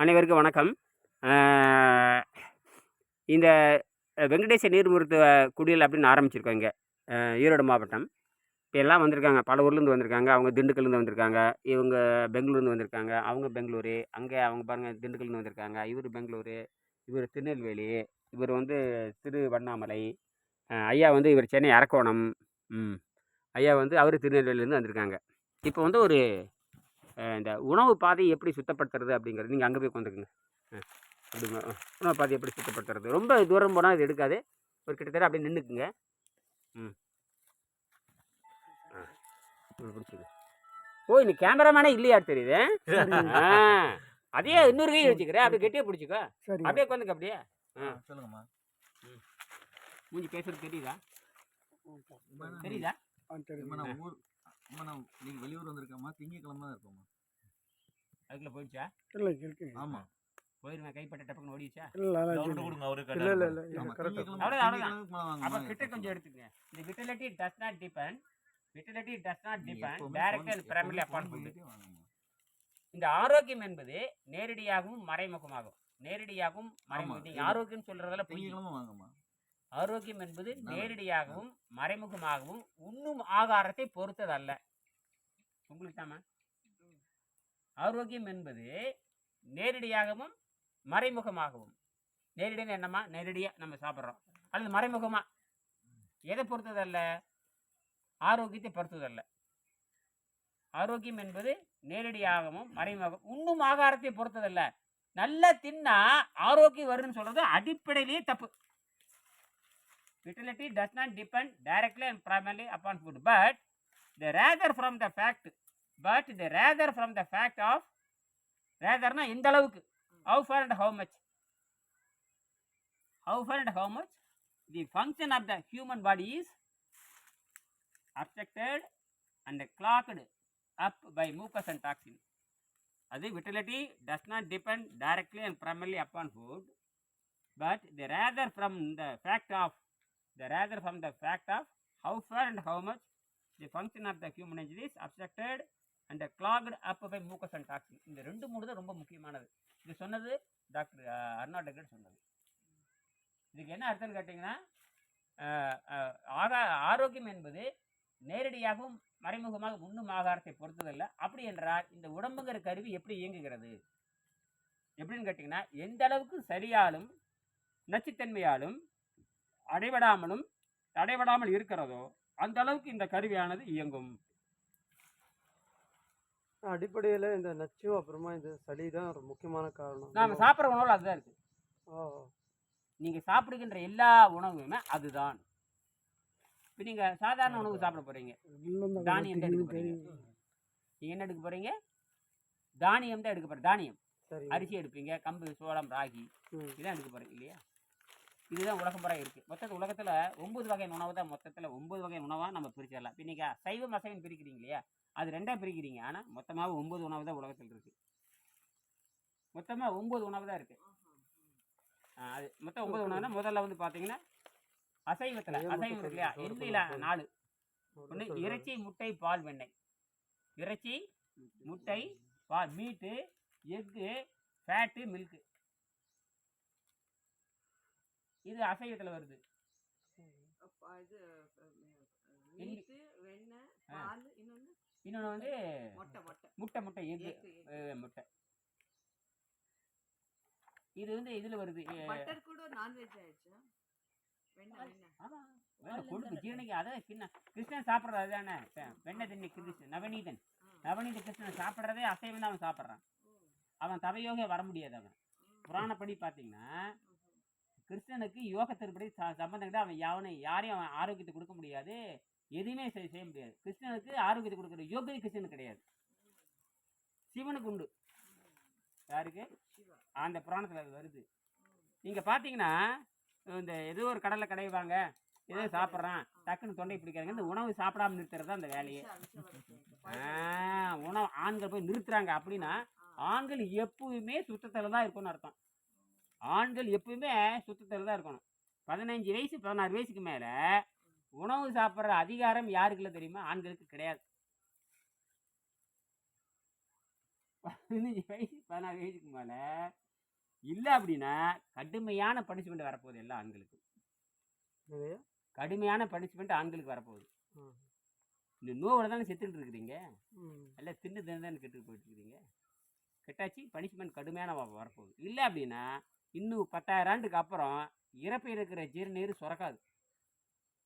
அனைவருக்கும் வணக்கம். இந்த வெங்கடேச நீர் மருத்துவ குடியல் அப்படின்னு ஆரம்பிச்சிருக்கோம் இங்கே. ஈரோடு மாவட்டம். இப்போ எல்லாம் வந்திருக்காங்க. பல ஊர்லேருந்து வந்திருக்காங்க. அவங்க திண்டுக்கல்லேருந்து வந்திருக்காங்க. இவங்க பெங்களூர்லேருந்து வந்திருக்காங்க. அவங்க பெங்களூரு. அங்கே அவங்க பாருங்கள் திண்டுக்கல்லேருந்து வந்திருக்காங்க. இவர் பெங்களூரு. இவர் திருநெல்வேலி. இவர் வந்து திருவண்ணாமலை. ஐயா வந்து இவர் சென்னை அரக்கோணம். ம். ஐயா வந்து அவர் திருநெல்வேலியிலேருந்து வந்திருக்காங்க. இப்போ வந்து ஒரு இந்த உணவு பாதை எப்படி சுத்தப்படுத்துறது அப்படிங்கிறது நீங்கள் அங்கே போய் உட்காந்துக்குங்க அப்படி அஹ், உணவு பாதை எப்படி சுத்தப்படுத்துறது? ரொம்ப தூரம் போனால் இது எடுக்காது. ஒரு கிட்டத்தட்ட அப்படியே நின்றுக்குங்க ம். பிடிச்சிங்க ஓ இந்த கேமராமேனே இல்லையா தெரியுது? ஆ அதே இன்னொரு கை வச்சுக்கிறேன். அப்படியே கெட்டியாக பிடிச்சிக்கோ. அப்படியே உட்காந்துக்க அப்படியே. ஆ சொல்லுங்கம்மா. மூஞ்சி பேசுறது தெரியுதா? தெரியுதா? சரி அம்மா நான் ஊர் அம்மா நான் நீங்க வெளியூர் வந்திருக்கேம்மா. திங்கக்கிழமை தான் இருப்போம்மா அதுக்குள்ளே போயிடுச்சா? இல்லை இருக்கு. ஆமா. போயிருவேன் கைப்பட்ட டப்புன்னு ஓடிச்சா இல்லை கொடுங்க அவரு இல்லை இல்லை இல்லை அப்போ வாங்கம்மா. கிட்ட கொஞ்சம் எடுத்துக்கங்க. இந்த vitality does not depend vitality does not depend direct and primary வாங்கம்மா. இந்த ஆரோக்கியம் என்பது நேரடியாகவும் மறைமுகமாகும். நேரடியாகவும் மறைமுகம் ஆரோக்கியம் சொல்றதெல்லாம் புரியும் திங்கக்கிழமை வாங்கம்மா. ஆரோக்கியம் என்பது. நேரடியாகவும் மறைமுகமாகவும் உண்ணும் ஆகாரத்தை பொறுத்ததல்ல. உங்களுக்கு தாமா ஆரோக்கியம் என்பது நேரடியாகவும் மறைமுகமாகவும். நேரடியாக என்னம்மா? நேரடியாக நம்ம சாப்பிட்றோம். அல்லது மறைமுகமா? எதை பொறுத்ததல்ல? ஆரோக்கியத்தை பொறுத்ததல்ல. ஆரோக்கியம் என்பது நேரடியாகவும் மறைமுகம் உண்ணும் ஆகாரத்தை பொறுத்ததல்ல. நல்லா தின்னா ஆரோக்கியம் வரும்னு சொல்றது அடிப்படையிலேயே தப்பு. fertility does not depend directly and primarily upon food but the rather from the fact but the rather from the fact of ratherனா எந்த அளவுக்கு how far and how much how far and how much the function of the human body is affected and clogged up by mucus and toxin அது vitality does not depend directly and primarily upon food but the rather from the fact of The rather from the fact of how far and how much the function of the human engine is obstructed and clogged up by mucus and toxin. இந்த ரெண்டு மூணு தான் ரொம்ப முக்கியமானது. இது சொன்னது doctor Aruna decker சொன்னது. இதுக்கு என்ன அர்த்தம்னு கேட்டிங்கன்னா ஆகா ஆரோக்கியம் என்பது நேரடியாகவும் மறைமுகமாக உண்ணும் ஆகாரத்தை பொறுத்ததல்ல. அப்படி என்றால் இந்த உடம்புங்கிற கருவி எப்படி இயங்குகிறது? எப்படின்னு கேட்டிங்கன்னா எந்த அளவுக்கு சரியாலும் நச்சுத்தன்மையாலும் அடைபடாமலும் தடைபடாமல் இருக்கிறதோ அந்த அளவுக்கு இந்த கருவியானது இயங்கும். அடிப்படையில் இந்த நச்சு அப்புறமா இந்த சளி தான் ஒரு முக்கியமான காரணம். நாம சாப்பிட்ற உணவுல அதுதான் இருக்கு. நீங்க சாப்பிடுகின்ற எல்லா உணவுமே அதுதான். இப்போ நீங்க சாதாரண உணவு சாப்பிட போறீங்க. தானியம் தான் எடுக்க திடீர்னு போறீங்க நீங்க என்ன எடுக்க போறீங்க? தானியம் தான் எடுக்க போறீங்க தானியம். அரிசி எடுப்பீங்க கம்பு சோளம் ராகி. இதான் எடுக்க போறீங்க இல்லையா? இதுதான் உலகம் பூரா இருக்கு. மொத்தத்தில் உலகத்துல ஒன்பது வகையான உணவு தான் மொத்தத்துல ஒன்பது வகையான உணவா நம்ம பிரிச்சிடலாம். இப்போ நீங்க சைவம் அசைவம் பிரிக்கிறீங்க இல்லையா? அது ரெண்டா பிரிக்கிறீங்க. ஆனா மொத்தமாக ஒன்பது உணவு தான் உலகத்தில் இருக்கு. மொத்தமா ஒன்பது உணவு தான் இருக்கு. ஆ, அது மொத்தம் ஒன்பது உணவுனா முதல்ல வந்து பாத்தீங்கன்னா அசைவத்துல அசைவம் இருக்கு இல்லையா சொல்லுங்க. நாலு. ஒன்று. இறைச்சி முட்டை பால் வெண்ணெய். இறைச்சி முட்டை பால் மீட்டு எக்கு ஃபேட்டு மில்க்கு. இது அசைவத்தில் வருது. இது இன்னொன்று வந்து மொட்டை மொட்டை. முட்டை முட்டை இது வந்து இதில் வருது. பட்டர் கூட நான்வெஜ் ஆயிடுச்சா? ஜீரணிக்கு அதான் கிண்ண கிருஷ்ணன் சாப்பிட்றது அதுதானே? வெ- வெண்ணெய் தண்ணி கிருஷ்ணன் நவநீதன். நவநீத கிருஷ்ணன் சாப்பிட்றதே அசைவம் தான் அவன் சாப்பிட்றான். அவன் தவயோக வர முடியாது அவன். புராணப்படி பார்த்தீங்கன்னா கிருஷ்ணனுக்கு யோகத்தின்படி ச- சம்பந்தம் கிட்ட அவன் யாவனை யாரையும் அவன் ஆரோக்கியத்தை கொடுக்க முடியாது. எதுவுமே செய்- செய்ய முடியாது. கிருஷ்ணனுக்கு ஆரோக்கியத்தை கொடுக்குற யோகதி கிருஷ்ணனுக்கு கிடையாது. சிவனுக்கு உண்டு. யாருக்கு? அந்த புராணத்தில் அது வருது. நீங்கள் பார்த்தீங்கன்னா இந்த ஏதோ ஒரு கடலில் கடைவாங்க ஏதோ சாப்பிட்றான். டக்குன்னு தொண்டை பிடிக்காதுங்க இந்த உணவு சாப்பிடாம நிறுத்துறது தான் அந்த வேலையே. உணவு ஆண்கள் போய் நிறுத்துறாங்க அப்படின்னா ஆண்கள் எப்பவுமே சுத்தத்தில் தான் இருக்கணும்னு அர்த்தம். ஆண்கள் எப்பவுமே சுத்தத்தில் தான் இருக்கணும். பதினஞ்சு வயசு பதினாறு வயசுக்கு மேலே உணவு சாப்பிட்ற அதிகாரம் யாருக்குள்ள தெரியுமா? ஆண்களுக்கு கிடையாது. பதினஞ்சு வயசு பதினாறு வயசுக்கு மேலே இல்லை அப்படின்னா கடுமையான பனிஷ்மெண்ட் வரப்போகுது எல்லா ஆண்களுக்கும். கடுமையான பனிஷ்மெண்ட் ஆண்களுக்கு வரப்போகுது. இந்த நோவில் தானே செத்துக்கிட்டு இருக்கிறீங்க. எல்லாம் தின்னு தின்னு தானே கெட்டு போயிட்டு இருக்கிறீங்க கெட்டாச்சு பனிஷ்மெண்ட் கடுமையான வரப்போகுது. இல்லை அப்படின்னா இன்னும் பத்தாயிரம் ஆண்டுக்கு அப்புறம் இறப்பு இருக்கிற ஜீரநீர் சுரக்காது.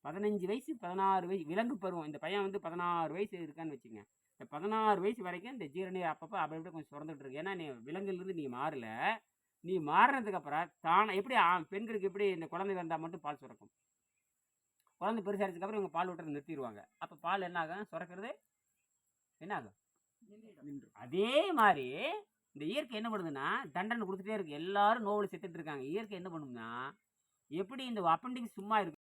பதினஞ்சு வயசு பதினாறு வயசு விலங்கு பருவம். இந்த பையன் வந்து பதினாறு வயசு இருக்கான்னு வச்சுங்க இந்த பதினாறு வயசு வரைக்கும் இந்த ஜீரநீர் அப்பப்போ அப்படி இப்படி கொஞ்சம் சுரந்துட்டு இருக்கு. ஏன்னா நீ விலங்குலேருந்து நீ மாறல. நீ மாறினதுக்கு அப்புறம் தானே எப்படி பெண்களுக்கு எப்படி இந்த குழந்தை வந்தால் மட்டும் பால் சுரக்கும்? குழந்தை பெருசாகிறதுக்கு அப்புறம் இவங்க பால் விட்டுறது நிறுத்திடுவாங்க. அப்போ பால் என்ன ஆகும்? சுரக்கிறது என்ன ஆகும்? அதே மாதிரி இந்த இயற்கை என்ன பண்ணுதுன்னா தண்டனை கொடுத்துட்டே இருக்கு. எல்லாரும் நோவில் செத்துட்டு இருக்காங்க இயற்கை என்ன பண்ணும்னா எப்படி இந்த அப்பண்டிங் சும்மா இருக்கு.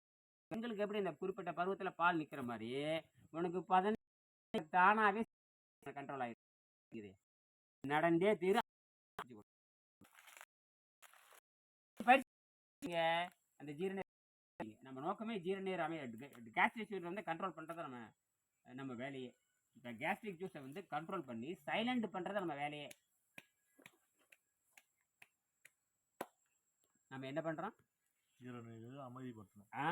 பெண்களுக்கு எப்படி இந்த குறிப்பிட்ட பருவத்தில் பால் நிற்கிற மாதிரி உனக்கு பதினஞ்சு தானாகவே கண்ட்ரோல் ஆகிருக்கு நடந்தே தீரும் அந்த ஜீரண நம்ம நோக்கமே ஜீரணீர் அமைய கேஸ்ட்ரிக் ஜூஸ் வந்து கண்ட்ரோல் பண்ணுறது நம்ம நம்ம வேலையே. இப்போ கேஸ்ட்ரிக் ஜூஸை வந்து கண்ட்ரோல் பண்ணி சைலண்ட் பண்ணுறது நம்ம வேலையே. நம்ம என்ன பண்ணுறோம் அமைதிப்படுத்தணும். ஆ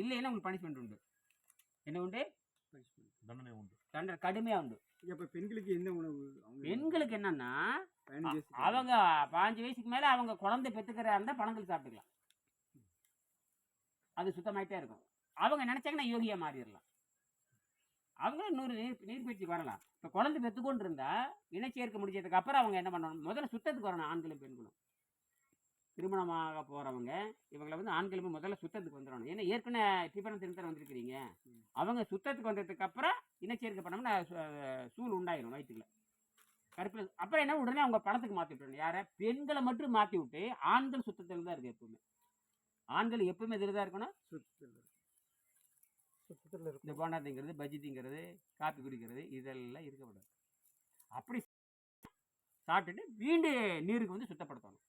இல்லைன்னா உங்களுக்கு பனிஷ்மெண்ட் உண்டு. என்ன உண்டு? தண்டனை உண்டு. தண்டனை கடுமையாக உண்டு. அப்ப பெண்களுக்கு என்ன உணவு? பெண்களுக்கு என்னன்னா அவங்க பாஞ்சு வயசுக்கு மேலே அவங்க குழந்தை பெற்றுக்கிறா இருந்தால் பழங்கள் சாப்பிட்டுக்கலாம். அது சுத்தமாயிட்டே இருக்கும். அவங்க நினச்சாங்கன்னா யோகியாக மாறிடலாம். அவங்க நூறு நீர் நீர்பயிற்சிக்கு வரலாம். இப்போ குழந்தை பெற்றுக்கொண்டு இருந்தா இனச்சேர்க்கை முடிச்சதுக்கு அப்புறம் அவங்க என்ன பண்ணணும்? முதல்ல சுத்தத்துக்கு வரணும் ஆண்களும் பெண்களும். திருமணமாக போகிறவங்க இவங்களை வந்து ஆண்களுமே முதல்ல சுத்தத்துக்கு வந்துடணும். ஏன்னா ஏற்கனவே டிஃபன் திருத்தரம் வந்திருக்கிறீங்க. அவங்க சுத்தத்துக்கு வந்ததுக்கு அப்புறம் இனச்சேர்க்கை பண்ணோம்னா சூழ் உண்டாயிரும் வயிற்றுல கருப்பில் அப்புறம் என்ன உடனே அவங்க பணத்துக்கு மாற்றி விட்டுறணும். யாரை? பெண்களை மட்டும் மாற்றி விட்டு ஆண்கள் சுத்தத்தில் தான் இருக்கு எப்பவுமே. ஆண்கள் எப்பவுமே இதில் தான் இருக்கணும். சுத்தத்தில் இந்த இருக்கும் போண்டா திங்கிறது பஜ்ஜி திங்கிறது காப்பி குடிக்கிறது இதெல்லாம் இருக்கக்கூடாது அப்படி சாப்பிட்டுட்டு வீண்டு நீருக்கு வந்து சுத்தப்படுத்தணும்.